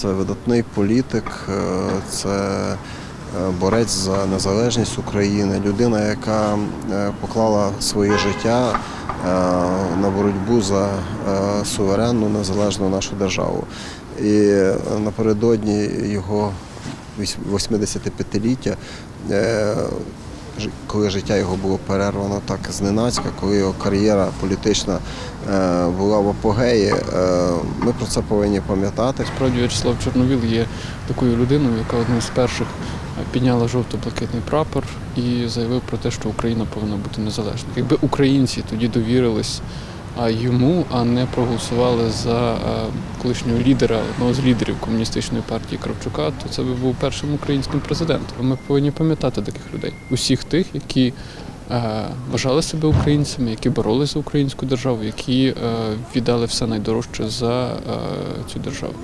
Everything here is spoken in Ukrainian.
Це видатний політик, е, це е, борець за незалежність України, людина, яка е, поклала своє життя на боротьбу за суверенну незалежну нашу державу. І напередодні його 85-ліття, е, ж- коли життя його було перервано так зненацька, коли його кар'єра політична е, була в апогеї, е, ми про це повинні пам'ятати. Справді В'ячеслав Чорновіл є такою людиною, яка одним з перших е, підняла жовто-блакитний прапор і заявив про те, що Україна повинна бути незалежною. Якби українці тоді довірились йому, а не проголосували за е, колишнього лідера, одного з лідерів комуністичної партії Кравчука, то це би був першим українським президентом. Ми повинні пам'ятати таких людей, усіх тих, які е, вважали себе українцями, які боролися за українську державу, які е, віддали все найдорожче за цю державу.